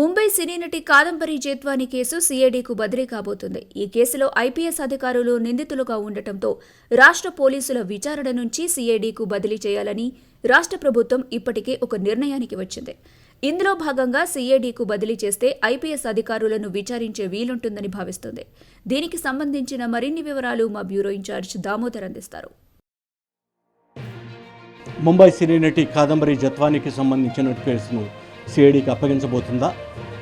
ముంబై సినీ నటి కాదంబరి జేత్వాని కేసు సీఐడీకు బదిలీ కాబోతుంది. ఈ కేసులో ఐపీఎస్ అధికారులు నిందితులుగా ఉండటంతో రాష్ట్ర పోలీసుల విచారణ నుంచి సీఐడీకు బదిలీ చేయాలని రాష్ట్ర ప్రభుత్వం ఇప్పటికే ఒక నిర్ణయానికి వచ్చింది. ఇందులో భాగంగా సీఐడీకు బదిలీ చేస్తే ఐపీఎస్ అధికారులను విచారించే వీలుంటుందని భావిస్తుంది. దీనికి సంబంధించిన మరిన్ని వివరాలు మా బ్యూరో ఇన్ఛార్జ్ దామోదర్ అందిస్తారు. ముంబై సినీ నటి కాదంబరి జత్వానికి సంబంధించిన కేసును సిఐడికి అప్పగించబోతుందా?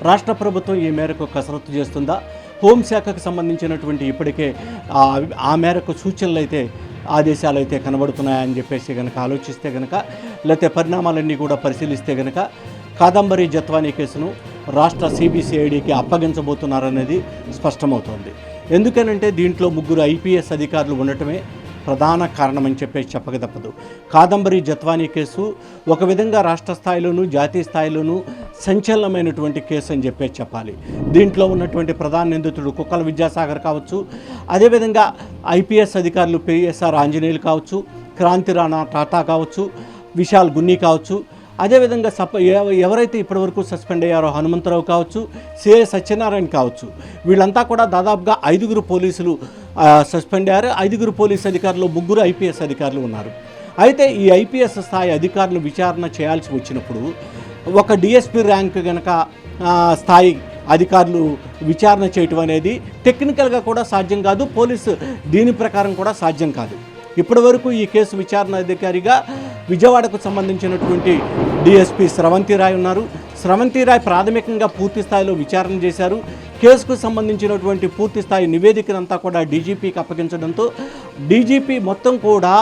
రాష్ట్ర ప్రభుత్వం ఈ మేరకు కసరత్తు చేస్తుందా? హోంశాఖకు సంబంధించినటువంటి ఇప్పటికే ఆ- మేరకు సూచనలు అయితే ఆదేశాలు అయితే కనబడుతున్నాయని చెప్పేసి కనుక ఆలోచిస్తే కనుక లేకపోతే పరిణామాలన్నీ కూడా పరిశీలిస్తే కనుక కాదంబరి జత్వానీ కేసును రాష్ట్ర సిబిసిఐడికి అప్పగించబోతున్నారనేది స్పష్టమవుతోంది. ఎందుకనంటే దీంట్లో ముగ్గురు ఐపీఎస్ అధికారులు ఉండటమే ప్రధాన కారణమని చెప్పేసి చెప్పక తప్పదు. కాదంబరి జత్వానీ కేసు ఒక విధంగా రాష్ట్ర స్థాయిలోనూ జాతీయ స్థాయిలోనూ సంచలనమైనటువంటి కేసు అని చెప్పేసి చెప్పాలి. దీంట్లో ఉన్నటువంటి ప్రధాన నిందితుడు కుక్కల విద్యాసాగర్ కావచ్చు అదేవిధంగా ఐపీఎస్ అధికారులు పిఎస్ఆర్ ఆంజనేయులు కావచ్చు క్రాంతి రాణా టాటా కావచ్చు విశాల్ గున్ని కావచ్చు అదేవిధంగా సప ఎవరైతే ఇప్పటివరకు సస్పెండ్ అయ్యారో హనుమంతరావు కావచ్చు సిఐ సత్యనారాయణ కావచ్చు వీళ్ళంతా కూడా దాదాపుగా ఐదుగురు పోలీసులు సస్పెండ్ అయ్యారు. ఐదుగురు పోలీస్ అధికారులు ముగ్గురు ఐపీఎస్ అధికారులు ఉన్నారు. అయితే ఈ ఐపీఎస్ స్థాయి అధికారులు విచారణ చేయాల్సి వచ్చినప్పుడు ఒక డిఎస్పీ ర్యాంక్ కనుక స్థాయి అధికారులు విచారణ చేయటం అనేది టెక్నికల్గా కూడా సాధ్యం కాదు. పోలీసు దీని ప్రకారం కూడా సాధ్యం కాదు. ఇప్పటి వరకు ఈ కేసు విచారణ అధికారిగా విజయవాడకు సంబంధించినటువంటి డిఎస్పీ స్రవంతి రాయ్ ఉన్నారు. స్రవంతి రాయ్ ప్రాథమికంగా పూర్తి స్థాయిలో విచారణ చేశారు. కేసుకు సంబంధించినటువంటి పూర్తి స్థాయి నివేదికనంతా కూడా డీజీపీకి అప్పగించడంతో డీజీపీ మొత్తం కూడా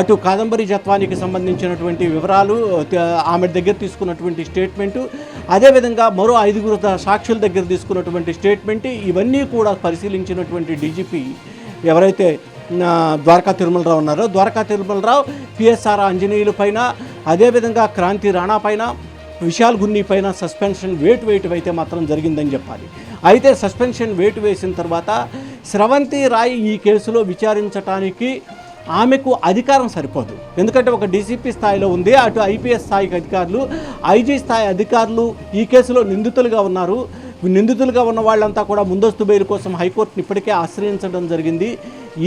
అటు కాదంబరి జత్వానికి సంబంధించినటువంటి వివరాలు ఆమె దగ్గర తీసుకున్నటువంటి స్టేట్మెంటు అదేవిధంగా మరో ఐదుగురు సాక్షుల దగ్గర తీసుకున్నటువంటి స్టేట్మెంట్ ఇవన్నీ కూడా పరిశీలించినటువంటి డీజీపీ ఎవరైతే ద్వారకా తిరుమలరావు ఉన్నారో ద్వారకా తిరుమలరావు పిఎస్ఆర్ ఆంజనేయుల పైన అదేవిధంగా క్రాంతి రాణా పైన విశాల్ గున్ని పైన సస్పెన్షన్ వేటు వేటు అయితే మాత్రం జరిగిందని చెప్పాలి. అయితే సస్పెన్షన్ వేటు వేసిన తర్వాత స్రవంతి రాయ్ ఈ కేసులో విచారించటానికి ఆమెకు అధికారం సరిపోదు. ఎందుకంటే ఒక డీసీపీ స్థాయిలో ఉంది అటు ఐపీఎస్ స్థాయికి అధికారులు ఐజీ స్థాయి అధికారులు ఈ కేసులో నిందితులుగా ఉన్నారు. నిందితులుగా ఉన్న వాళ్ళంతా కూడా ముందస్తు బెయిల్ కోసం హైకోర్టుని ఇప్పటికే ఆశ్రయించడం జరిగింది.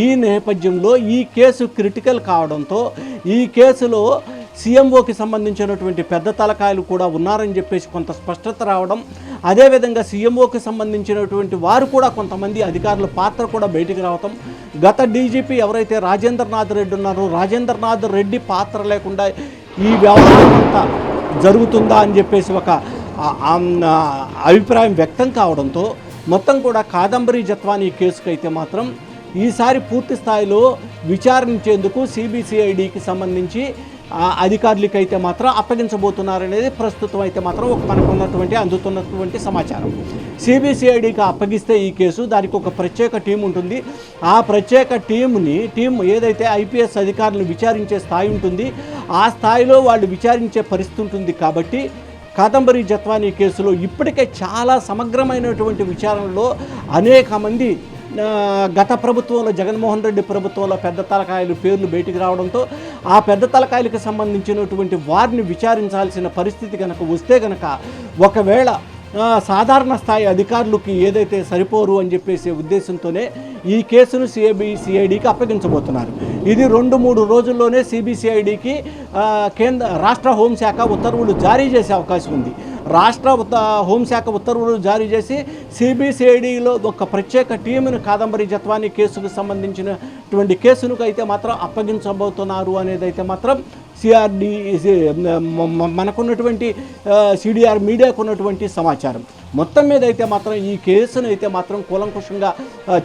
ఈ నేపథ్యంలో ఈ కేసు క్రిటికల్ కావడంతో ఈ కేసులో సీఎంఓకి సంబంధించినటువంటి పెద్ద తలకాయలు కూడా ఉన్నారని చెప్పేసి కొంత స్పష్టత రావడం అదేవిధంగా సీఎంఓకి సంబంధించినటువంటి వారు కూడా కొంతమంది అధికారుల పాత్ర కూడా బయటికి రావటం గత డీజీపీ ఎవరైతే రాజేంద్రనాథ్ రెడ్డి ఉన్నారో రాజేంద్రనాథ్ రెడ్డి పాత్ర లేకుండా ఈ వ్యవహారం అంతా జరుగుతుందా అని చెప్పేసి ఒక అభిప్రాయం వ్యక్తం కావడంతో మొత్తం కూడా కాదంబరి జత్వానీ కేసుకైతే మాత్రం ఈసారి పూర్తి స్థాయిలో విచారించేందుకు సిబిసిఐడికి సంబంధించి అధికారులకైతే మాత్రం అప్పగించబోతున్నారనేది ప్రస్తుతం అయితే మాత్రం ఒక మనకున్నటువంటి అందుతున్నటువంటి సమాచారం. సిబిసిఐడికి అప్పగిస్తే ఈ కేసు దానికి ఒక ప్రత్యేక టీం ఉంటుంది. ఆ ప్రత్యేక టీంని టీం ఏదైతే ఐపీఎస్ అధికారులను విచారించే స్థాయి ఉంటుంది ఆ స్థాయిలో వాళ్ళు విచారించే పరిస్థితి ఉంటుంది కాబట్టి కాదంబరి జత్వానీ కేసులో ఇప్పటికే చాలా సమగ్రమైనటువంటి విచారణలో అనేక మంది గత ప్రభుత్వంలో జగన్మోహన్ రెడ్డి ప్రభుత్వంలో పెద్ద తలకాయలు పేర్లు బయటికి రావడంతో ఆ పెద్ద తలకాయలకు సంబంధించినటువంటి వారిని విచారించాల్సిన పరిస్థితి కనుక వస్తే కనుక ఒకవేళ సాధారణ స్థాయి అధికారులకి ఏదైతే సరిపోరు అని చెప్పేసి ఉద్దేశంతోనే ఈ కేసును సిఐబి సిఐడికి అప్పగించబోతున్నారు. ఇది రెండు మూడు రోజుల్లోనే సిబిసిఐడికి కేంద్ర రాష్ట్ర హోంశాఖ ఉత్తర్వులు జారీ చేసే అవకాశం ఉంది. రాష్ట్ర ఉత్త హోంశాఖ ఉత్తర్వులు జారీ చేసి సిబిసిఐడిలో ఒక ప్రత్యేక టీమును కాదంబరి జత్వాని కేసుకు సంబంధించినటువంటి కేసును అయితే మాత్రం అప్పగించబోతున్నారు అనేది అయితే మాత్రం సిఆర్డి మనకున్నటువంటి సిడిఆర్ మీడియాకు ఉన్నటువంటి సమాచారం. మొత్తం మీద అయితే మాత్రం ఈ కేసును అయితే మాత్రం కూలంకుషంగా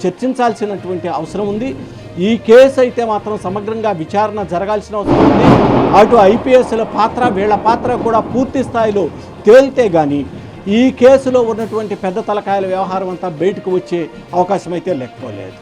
చర్చించాల్సినటువంటి అవసరం ఉంది. ఈ కేసు అయితే మాత్రం సమగ్రంగా విచారణ జరగాల్సిన అవసరం ఉంది. అటు ఐపీఎస్ల పాత్ర వీళ్ళ పాత్ర కూడా పూర్తి స్థాయిలో తేలితే కానీ ఈ కేసులో ఉన్నటువంటి పెద్ద తలకాయల వ్యవహారం అంతా బయటకు వచ్చే అవకాశం అయితే లేకపోలేదు